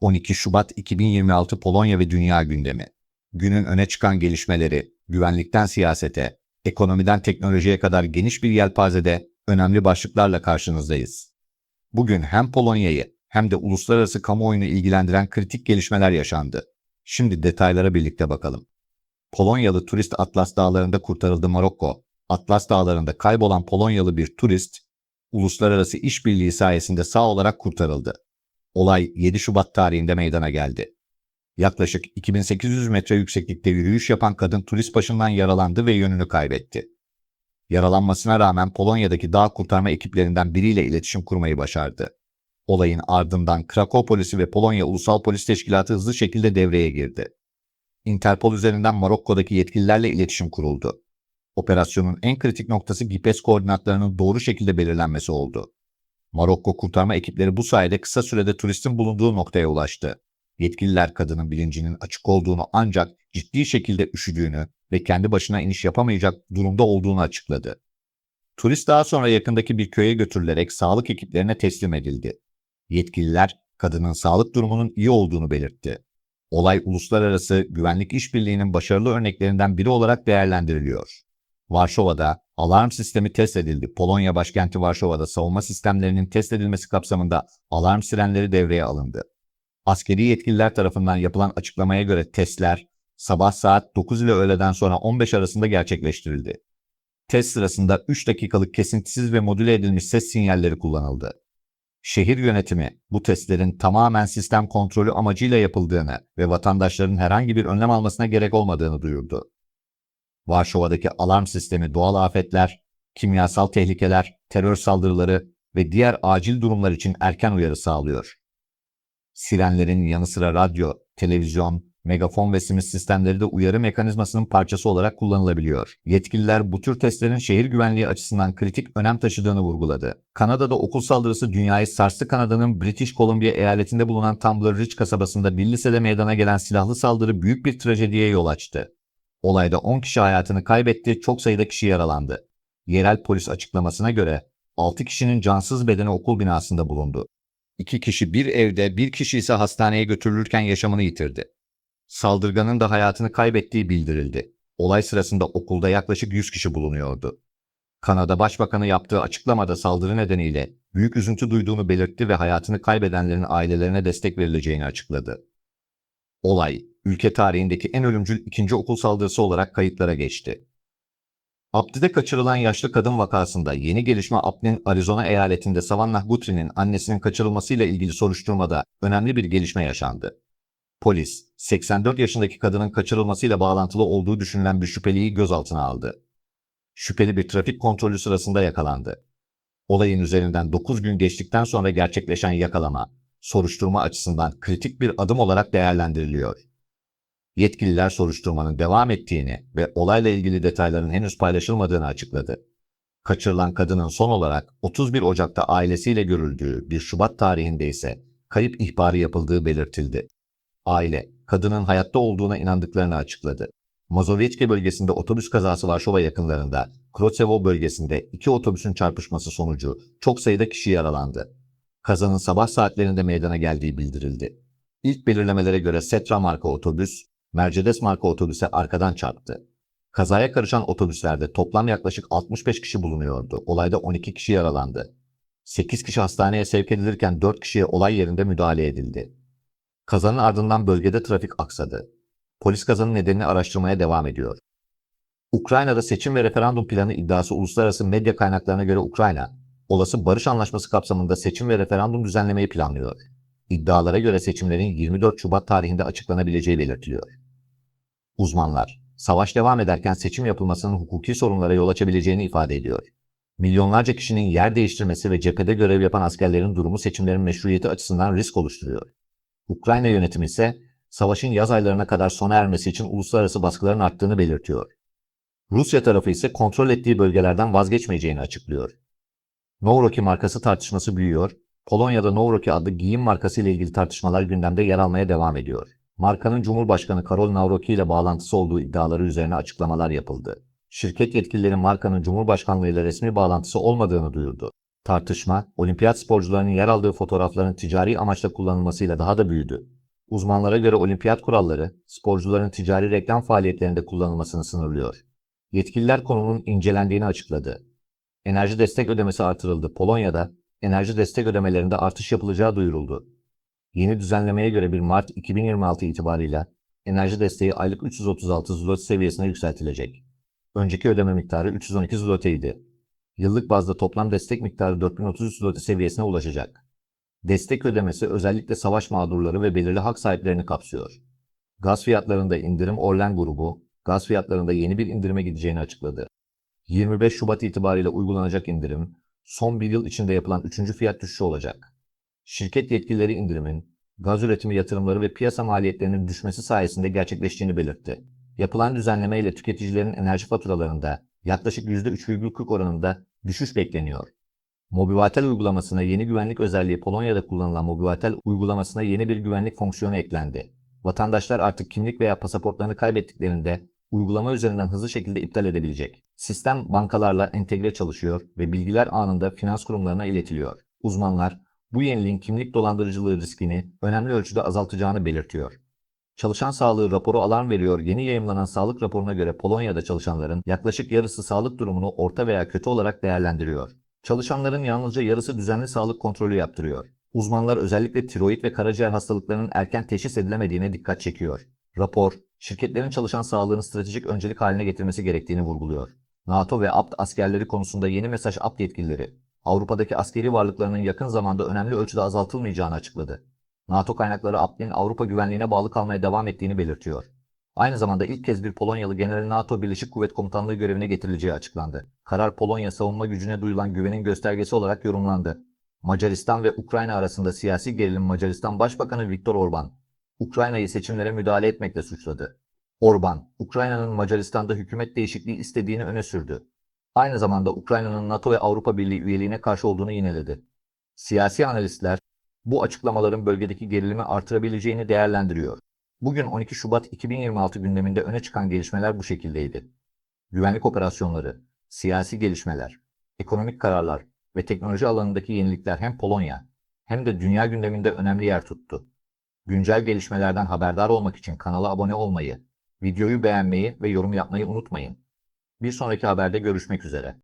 12 Şubat 2026 Polonya ve Dünya gündemi. Günün öne çıkan gelişmeleri, güvenlikten siyasete, ekonomiden teknolojiye kadar geniş bir yelpazede önemli başlıklarla karşınızdayız. Bugün hem Polonya'yı hem de uluslararası kamuoyunu ilgilendiren kritik gelişmeler yaşandı. Şimdi detaylara birlikte bakalım. Polonyalı turist Atlas Dağları'nda kurtarıldı Marokko. Atlas Dağları'nda kaybolan Polonyalı bir turist, uluslararası işbirliği sayesinde sağ olarak kurtarıldı. Olay 7 Şubat tarihinde meydana geldi. Yaklaşık 2800 metre yükseklikte yürüyüş yapan kadın turist başından yaralandı ve yönünü kaybetti. Yaralanmasına rağmen Polonya'daki dağ kurtarma ekiplerinden biriyle iletişim kurmayı başardı. Olayın ardından Krakow polisi ve Polonya Ulusal Polis Teşkilatı hızlı şekilde devreye girdi. Interpol üzerinden Marokko'daki yetkililerle iletişim kuruldu. Operasyonun en kritik noktası GPS koordinatlarının doğru şekilde belirlenmesi oldu. Marokko kurtarma ekipleri bu sayede kısa sürede turistin bulunduğu noktaya ulaştı. Yetkililer kadının bilincinin açık olduğunu ancak ciddi şekilde üşüdüğünü ve kendi başına iniş yapamayacak durumda olduğunu açıkladı. Turist daha sonra yakındaki bir köye götürülerek sağlık ekiplerine teslim edildi. Yetkililer kadının sağlık durumunun iyi olduğunu belirtti. Olay uluslararası güvenlik işbirliğinin başarılı örneklerinden biri olarak değerlendiriliyor. Varşova'da alarm sistemi test edildi. Polonya başkenti Varşova'da savunma sistemlerinin test edilmesi kapsamında alarm sirenleri devreye alındı. Askeri yetkililer tarafından yapılan açıklamaya göre testler sabah saat 9 ile öğleden sonra 15 arasında gerçekleştirildi. Test sırasında 3 dakikalık kesintisiz ve modüle edilmiş ses sinyalleri kullanıldı. Şehir yönetimi bu testlerin tamamen sistem kontrolü amacıyla yapıldığını ve vatandaşların herhangi bir önlem almasına gerek olmadığını duyurdu. Varşova'daki alarm sistemi doğal afetler, kimyasal tehlikeler, terör saldırıları ve diğer acil durumlar için erken uyarı sağlıyor. Sirenlerin yanı sıra radyo, televizyon, megafon ve simit sistemleri de uyarı mekanizmasının parçası olarak kullanılabiliyor. Yetkililer bu tür testlerin şehir güvenliği açısından kritik önem taşıdığını vurguladı. Kanada'da okul saldırısı dünyayı sarstı. Kanada'nın British Columbia eyaletinde bulunan Tumbler Ridge kasabasında bir lisede meydana gelen silahlı saldırı büyük bir trajediye yol açtı. Olayda 10 kişi hayatını kaybetti, çok sayıda kişi yaralandı. Yerel polis açıklamasına göre 6 kişinin cansız bedeni okul binasında bulundu. 2 kişi bir evde, bir kişi ise hastaneye götürülürken yaşamını yitirdi. Saldırganın da hayatını kaybettiği bildirildi. Olay sırasında okulda yaklaşık 100 kişi bulunuyordu. Kanada Başbakanı yaptığı açıklamada saldırı nedeniyle büyük üzüntü duyduğunu belirtti ve hayatını kaybedenlerin ailelerine destek verileceğini açıkladı. Olay, ülke tarihindeki en ölümcül ikinci okul saldırısı olarak kayıtlara geçti. Abdi'de kaçırılan yaşlı kadın vakasında yeni gelişme Abdi'nin Arizona eyaletinde Savannah Guthrie'nin annesinin kaçırılmasıyla ilgili soruşturmada önemli bir gelişme yaşandı. Polis, 84 yaşındaki kadının kaçırılmasıyla bağlantılı olduğu düşünülen bir şüpheliyi gözaltına aldı. Şüpheli bir trafik kontrolü sırasında yakalandı. Olayın üzerinden 9 gün geçtikten sonra gerçekleşen yakalama, soruşturma açısından kritik bir adım olarak değerlendiriliyor. Yetkililer soruşturmanın devam ettiğini ve olayla ilgili detayların henüz paylaşılmadığını açıkladı. Kaçırılan kadının son olarak 31 Ocak'ta ailesiyle görüldüğü 1 Şubat tarihinde ise kayıp ihbarı yapıldığı belirtildi. Aile, kadının hayatta olduğuna inandıklarını açıkladı. Mazowiecki bölgesinde otobüs kazası Varşova yakınlarında, Krocewo bölgesinde iki otobüsün çarpışması sonucu çok sayıda kişi yaralandı. Kazanın sabah saatlerinde meydana geldiği bildirildi. İlk belirlemelere göre Setra marka otobüs, Mercedes marka otobüse arkadan çarptı. Kazaya karışan otobüslerde toplam yaklaşık 65 kişi bulunuyordu. Olayda 12 kişi yaralandı. 8 kişi hastaneye sevk edilirken 4 kişiye olay yerinde müdahale edildi. Kazanın ardından bölgede trafik aksadı. Polis kazanın nedenini araştırmaya devam ediyor. Ukrayna'da seçim ve referandum planı iddiası uluslararası medya kaynaklarına göre Ukrayna, olası barış anlaşması kapsamında seçim ve referandum düzenlemeyi planlıyor. İddialara göre seçimlerin 24 Şubat tarihinde açıklanabileceği belirtiliyor. Uzmanlar, savaş devam ederken seçim yapılmasının hukuki sorunlara yol açabileceğini ifade ediyor. Milyonlarca kişinin yer değiştirmesi ve cephede görev yapan askerlerin durumu seçimlerin meşruiyeti açısından risk oluşturuyor. Ukrayna yönetimi ise savaşın yaz aylarına kadar sona ermesi için uluslararası baskıların arttığını belirtiyor. Rusya tarafı ise kontrol ettiği bölgelerden vazgeçmeyeceğini açıklıyor. Novroki markası tartışması büyüyor, Polonya'da Novroki adlı giyim markası ile ilgili tartışmalar gündemde yer almaya devam ediyor. Markanın Cumhurbaşkanı Karol Nawrocki ile bağlantısı olduğu iddiaları üzerine açıklamalar yapıldı. Şirket yetkilileri markanın Cumhurbaşkanlığı ile resmi bağlantısı olmadığını duyurdu. Tartışma, olimpiyat sporcularının yer aldığı fotoğrafların ticari amaçla kullanılmasıyla daha da büyüdü. Uzmanlara göre olimpiyat kuralları, sporcuların ticari reklam faaliyetlerinde kullanılmasını sınırlıyor. Yetkililer konunun incelendiğini açıkladı. Enerji destek ödemesi artırıldı. Polonya'da enerji destek ödemelerinde artış yapılacağı duyuruldu. Yeni düzenlemeye göre 1 Mart 2026 itibarıyla enerji desteği aylık 336 zloty seviyesine yükseltilecek. Önceki ödeme miktarı 312 zloty idi. Yıllık bazda toplam destek miktarı 4033 zloty seviyesine ulaşacak. Destek ödemesi özellikle savaş mağdurları ve belirli hak sahiplerini kapsıyor. Gaz fiyatlarında indirim Orlen grubu, gaz fiyatlarında yeni bir indirime gideceğini açıkladı. 25 Şubat itibariyle uygulanacak indirim, son bir yıl içinde yapılan üçüncü fiyat düşüşü olacak. Şirket yetkilileri indirimin, gaz üretimi yatırımları ve piyasa maliyetlerinin düşmesi sayesinde gerçekleştiğini belirtti. Yapılan düzenleme ile tüketicilerin enerji faturalarında yaklaşık %3,40 oranında düşüş bekleniyor. Mobivatel uygulamasına yeni güvenlik özelliği Polonya'da kullanılan Mobivatel uygulamasına yeni bir güvenlik fonksiyonu eklendi. Vatandaşlar artık kimlik veya pasaportlarını kaybettiklerinde uygulama üzerinden hızlı şekilde iptal edebilecek. Sistem bankalarla entegre çalışıyor ve bilgiler anında finans kurumlarına iletiliyor. Uzmanlar bu yeniliğin kimlik dolandırıcılığı riskini önemli ölçüde azaltacağını belirtiyor. Çalışan sağlığı raporu alarm veriyor. Yeni yayımlanan sağlık raporuna göre Polonya'da çalışanların yaklaşık yarısı sağlık durumunu orta veya kötü olarak değerlendiriyor. Çalışanların yalnızca yarısı düzenli sağlık kontrolü yaptırıyor. Uzmanlar özellikle tiroid ve karaciğer hastalıklarının erken teşhis edilemediğine dikkat çekiyor. Rapor, şirketlerin çalışan sağlığını stratejik öncelik haline getirmesi gerektiğini vurguluyor. NATO ve APT askerleri konusunda yeni mesaj APT yetkilileri, Avrupa'daki askeri varlıklarının yakın zamanda önemli ölçüde azaltılmayacağını açıkladı. NATO kaynakları APT'nin Avrupa güvenliğine bağlı kalmaya devam ettiğini belirtiyor. Aynı zamanda ilk kez bir Polonyalı general NATO Birleşik Kuvvet Komutanlığı görevine getirileceği açıklandı. Karar Polonya savunma gücüne duyulan güvenin göstergesi olarak yorumlandı. Macaristan ve Ukrayna arasında siyasi gerilim Macaristan Başbakanı Viktor Orban, Ukrayna'yı seçimlere müdahale etmekle suçladı. Orban, Ukrayna'nın Macaristan'da hükümet değişikliği istediğini öne sürdü. Aynı zamanda Ukrayna'nın NATO ve Avrupa Birliği üyeliğine karşı olduğunu yineledi. Siyasi analistler bu açıklamaların bölgedeki gerilimi artırabileceğini değerlendiriyor. Bugün 12 Şubat 2026 gündeminde öne çıkan gelişmeler bu şekildeydi. Güvenlik operasyonları, siyasi gelişmeler, ekonomik kararlar ve teknoloji alanındaki yenilikler hem Polonya hem de dünya gündeminde önemli yer tuttu. Güncel gelişmelerden haberdar olmak için kanala abone olmayı, videoyu beğenmeyi ve yorum yapmayı unutmayın. Bir sonraki haberde görüşmek üzere.